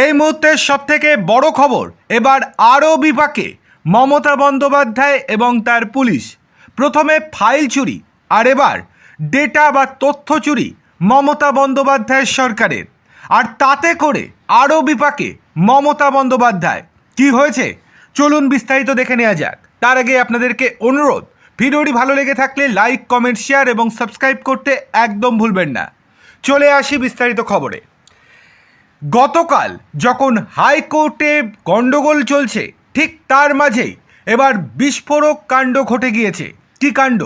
এই মুহূর্তের সব থেকে বড় খবর, এবার আরও বিপাকে, মমতা বন্দ্যোপাধ্যায় এবং তার পুলিশ। প্রথমে ফাইল চুরি, আর এবার ডেটা বা তথ্য চুরি মমতা বন্দ্যোপাধ্যায়ের সরকারের। আর তাতে করে আরও বিপাকে, মমতা বন্দ্যোপাধ্যায়। কি হয়েছে? চলুন বিস্তারিত দেখে নেওয়া যাক। তার আগে আপনাদেরকে অনুরোধ, ভিডিওটি ভালো লেগে থাকলে লাইক, কমেন্ট, শেয়ার এবং সাবস্ক্রাইব করতে একদম ভুলবেন না। চলে আসি বিস্তারিত খবরে। গতকাল যখন হাইকোর্টে গণ্ডগোল চলছে, ঠিক তার মাঝেই এবার বিস্ফোরক কাণ্ড ঘটে গিয়েছে। কী কাণ্ড?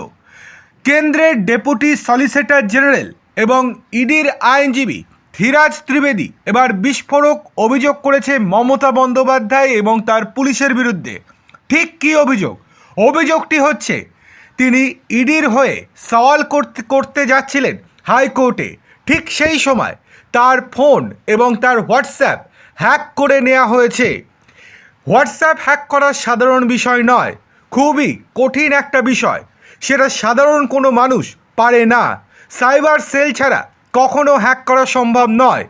কেন্দ্রের ডেপুটি সলিসিটর জেনারেল এবং ইডির আইনজীবী ধীরাজ ত্রিবেদী এবার বিস্ফোরক অভিযোগ করেছে মমতা বন্দ্যোপাধ্যায় এবং তার পুলিশের বিরুদ্ধে। ঠিক কী অভিযোগ? অভিযোগটি হচ্ছে, তিনি ইডির হয়ে সওয়াল করতে করতে যাচ্ছিলেন হাইকোর্টে। ঠিক সেই সময় তার ফোন এবং তার হোয়াটসঅ্যাপ হ্যাক করে নেওয়া হয়েছে। হোয়াটসঅ্যাপ হ্যাক করা সাধারণ বিষয় নয়, খুবই কঠিন একটা বিষয়। সেটা সাধারণ কোনো মানুষ পারে না। সাইবার সেল ছাড়া কখনো হ্যাক করা সম্ভব নয়।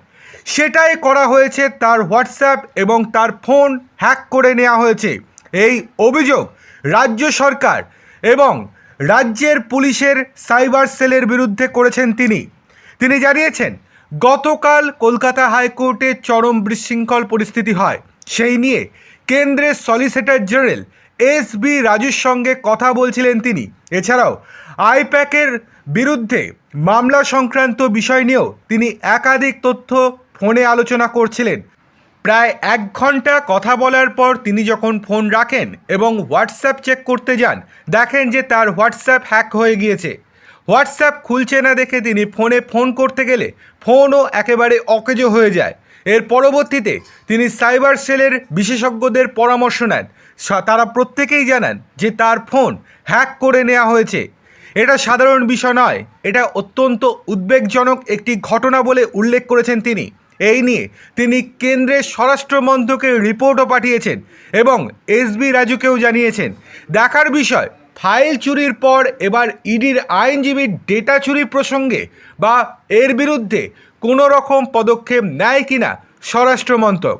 সেটাই করা হয়েছে তার হোয়াটসঅ্যাপ এবং তার ফোন হ্যাক করে নেওয়া হয়েছে। এই অভিযোগ রাজ্য সরকার এবং রাজ্যের পুলিশের সাইবার সেলের বিরুদ্ধে করেছেন তিনি। তিনি জানিয়েছেন, গতকাল কলকাতা হাইকোর্টে চরম বিশৃঙ্খল পরিস্থিতি হয়। সেই নিয়ে কেন্দ্রের সলিসিটর জেনারেল এস বি রাজুর সঙ্গে কথা বলছিলেন তিনি। এছাড়াও, আইপ্যাকের বিরুদ্ধে মামলা সংক্রান্ত বিষয় নিয়েও তিনি একাধিক তথ্য ফোনে আলোচনা করছিলেন। প্রায় এক ঘণ্টা কথা বলার পর তিনি যখন ফোন রাখেন এবং হোয়াটসঅ্যাপ চেক করতে যান, দেখেন যে তার হোয়াটসঅ্যাপ হ্যাক হয়ে গিয়েছে। হোয়াটসঅ্যাপ খুলছে না দেখে তিনি ফোনে ফোন করতে গেলে ফোনও একেবারে অকেজো হয়ে যায়। এর পরবর্তীতে তিনি সাইবার সেলের বিশেষজ্ঞদের পরামর্শ নেন। তারা প্রত্যেকেই জানান যে তার ফোন হ্যাক করে নেওয়া হয়েছে। এটা সাধারণ বিষয় নয়, এটা অত্যন্ত উদ্বেগজনক একটি ঘটনা বলে উল্লেখ করেছেন তিনি। এই নিয়ে তিনি কেন্দ্রের স্বরাষ্ট্র মন্ত্রকের রিপোর্টও পাঠিয়েছেন এবং এসবি রাজুকেও জানিয়েছেন। দেখার বিষয় ফাইল চুরির পর এবার ইডির আইনজীবীর ডেটা চুরি প্রসঙ্গে বা এর বিরুদ্ধে কোনো রকম পদক্ষেপ নেয় কিনা স্বরাষ্ট্র মন্ত্রক